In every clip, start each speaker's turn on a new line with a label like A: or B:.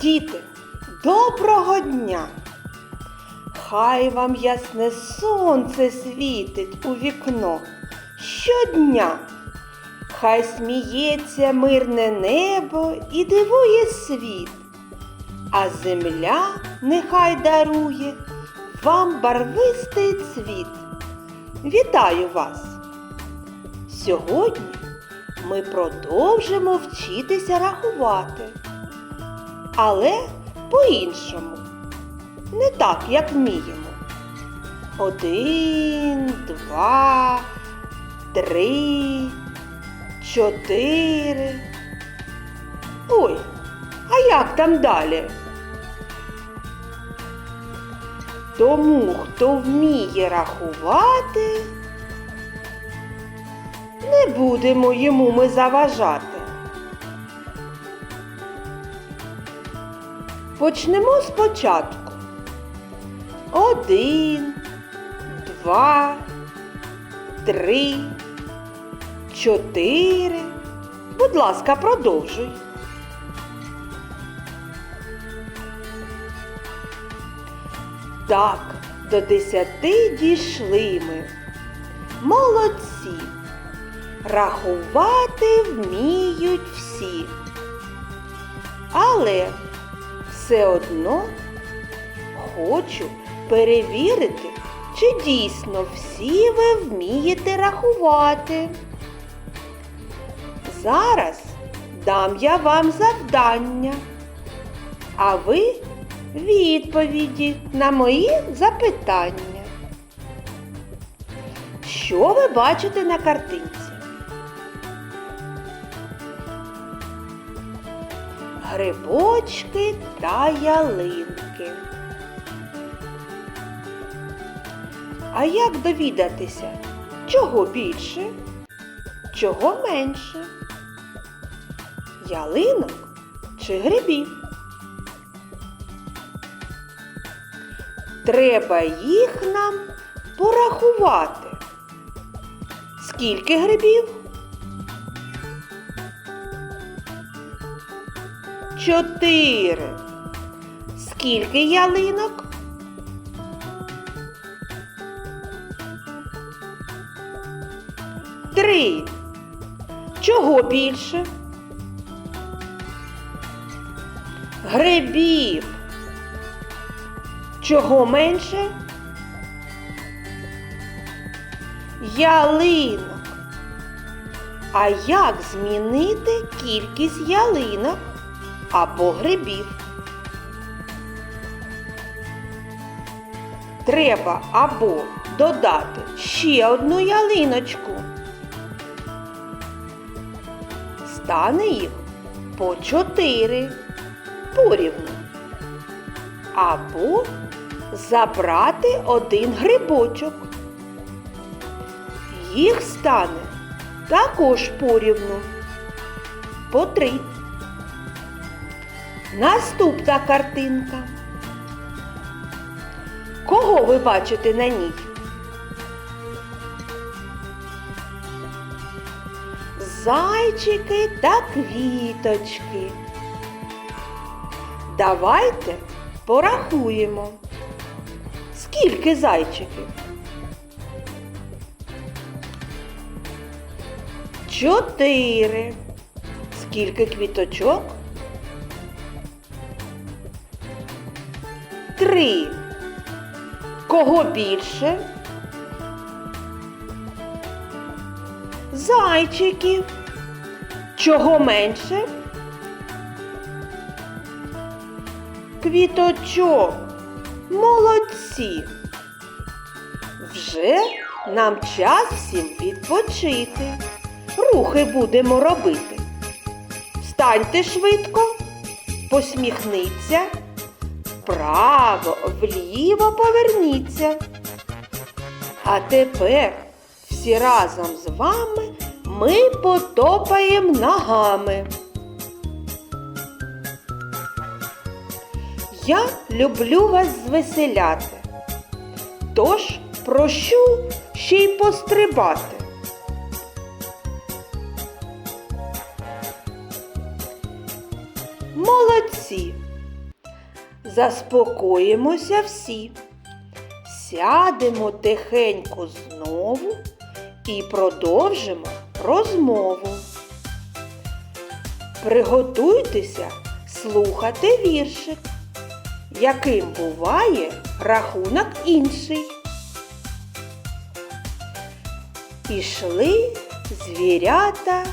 A: Діти, доброго дня! Хай вам ясне сонце світить у вікно щодня. Хай сміється мирне небо і дивує світ, а земля нехай дарує вам барвистий цвіт. Вітаю вас! Сьогодні ми продовжимо вчитися рахувати, але по-іншому, не так, як вміємо. Один, два, три, чотири. Ой, а як там далі? Тому, хто вміє рахувати, не будемо йому ми заважати. Почнемо спочатку. Один, два, три, чотири. Будь ласка, продовжуй. Так, до десяти дійшли ми. Молодці. Рахувати вміють всі. Але все одно хочу перевірити, чи дійсно всі ви вмієте рахувати. Зараз дам я вам завдання, а ви відповіді на мої запитання. Що ви бачите на картинці? Грибочки та ялинки. А як довідатися, чого більше, чого менше? Ялинок чи грибів? Треба їх нам порахувати. Скільки грибів? Чотири. Скільки ялинок? Три. Чого більше? Грибів. Чого менше? Ялинок. А як змінити кількість ялинок або грибів? Треба або додати ще одну ялиночку. Стане їх по чотири порівну. Або забрати один грибочок. Їх стане також порівну по три. Наступна картинка. Кого ви бачите на ній? Зайчики та квіточки. Давайте порахуємо. Скільки зайчиків? Чотири. Скільки квіточок? Три. Кого більше? Зайчиків. Чого менше? Квіточок. Молодці. Вже нам час всім відпочити. Рухи будемо робити. Встаньте швидко, посміхніться, вправо, вліво поверніться. А тепер всі разом з вами ми потопаємо ногами. Я люблю вас звеселяти, тож прощу ще й пострибати. Молодці! Заспокоїмося всі. Сядемо тихенько знову і продовжимо розмову. Приготуйтеся слухати віршик, яким буває рахунок інший. Ішли звірята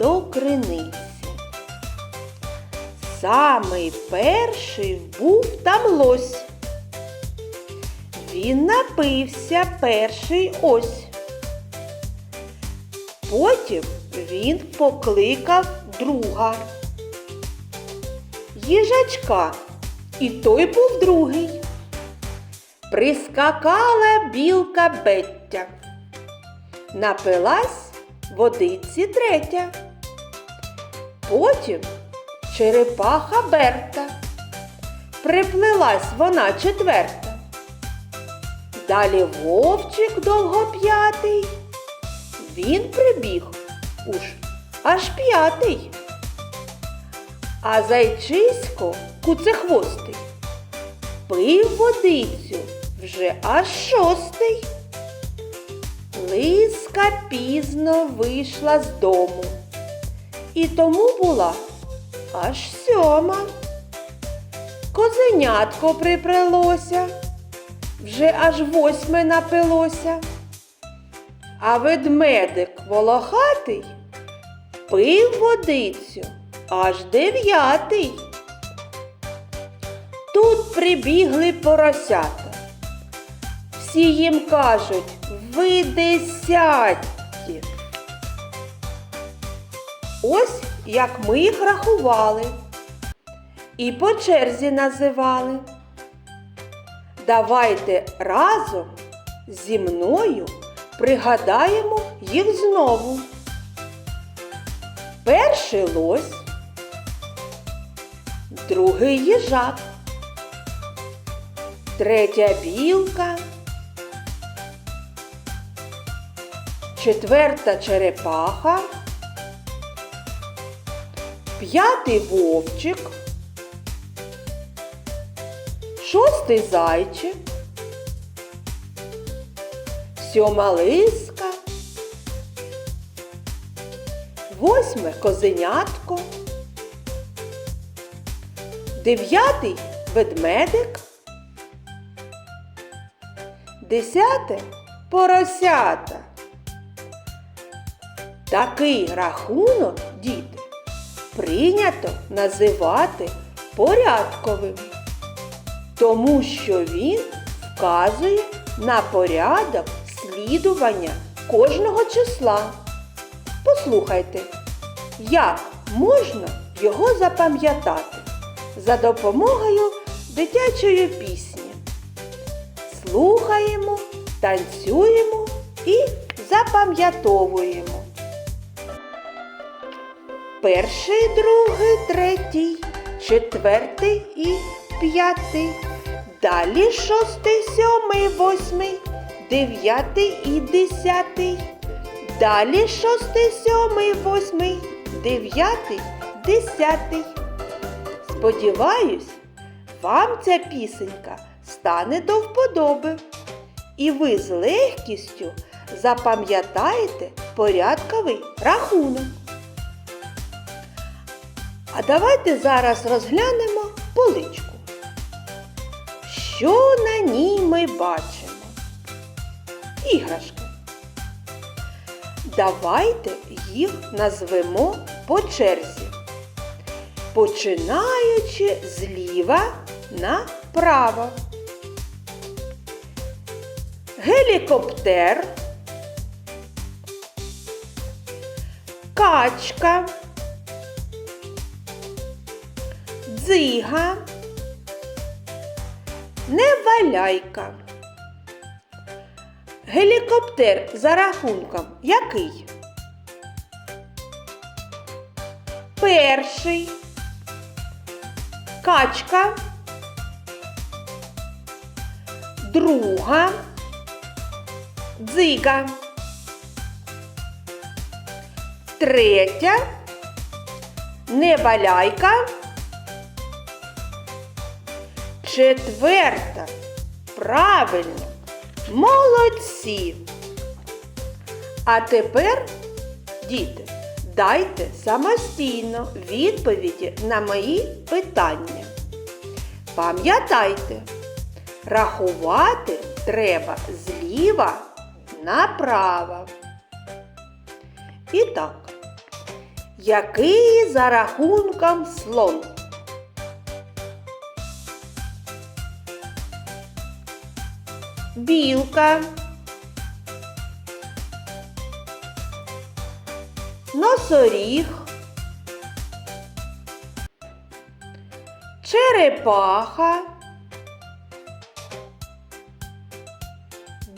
A: до криниці. Самий перший був там лось. Він напився перший ось. Потім він покликав друга. Їжачка, і той був другий. Прискакала білка Беття. Напилась водиці третя. Потім черепаха Берта. Приплилась вона четверта. Далі вовчик довгоп'ятий. Він прибіг уж аж п'ятий. А зайчисько куцехвостий пив водицю вже аж шостий. Лиска пізно вийшла з дому, і тому була аж сьома. Козенятко припрялося, вже аж восьме напилося. А ведмедик волохатий пив водицю аж дев'ятий. Тут прибігли поросята. Всі їм кажуть, ви десяті. Ось як ми їх рахували і по черзі називали. Давайте разом зі мною пригадаємо їх знову. Перший лось, другий їжак, третя білка, четверта черепаха, п'ятий вовчик, шостий зайчик, сьома лиска, восьме козенятко, дев'ятий ведмедик, десяте поросята. Такий рахунок, діти, прийнято називати порядковим, тому що він вказує на порядок слідування кожного числа. Послухайте, як можна його запам'ятати за допомогою дитячої пісні. Слухаємо, танцюємо і запам'ятовуємо. Перший, другий, третій, четвертий і п'ятий. Далі шостий, сьомий, восьмий, дев'ятий і десятий. Далі шостий, сьомий, восьмий, дев'ятий, десятий. Сподіваюсь, вам ця пісенька стане до вподоби, і ви з легкістю запам'ятаєте порядковий рахунок. А давайте зараз розглянемо поличку. Що на ній ми бачимо? Іграшки. Давайте їх назвемо по черзі, починаючи зліва направо. Гелікоптер, качка, дзига, неваляйка. Гелікоптер за рахунком який? Перший. Качка. Друга. Дзига. Третя. Неваляйка. Четверта. Правильно. Молодці. А тепер, діти, дайте самостійно відповіді на мої питання. Пам'ятайте, рахувати треба зліва направо. І так, який за рахунком слон? Білка. Носоріг. Черепаха.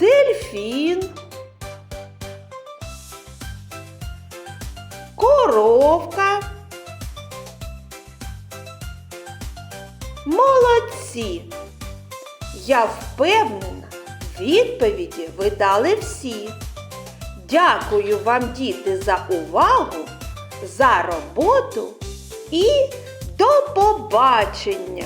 A: Дельфін. Коровка. Молодці! Я впевнена, відповіді ви дали всі. Дякую вам, діти, за увагу, за роботу і до побачення!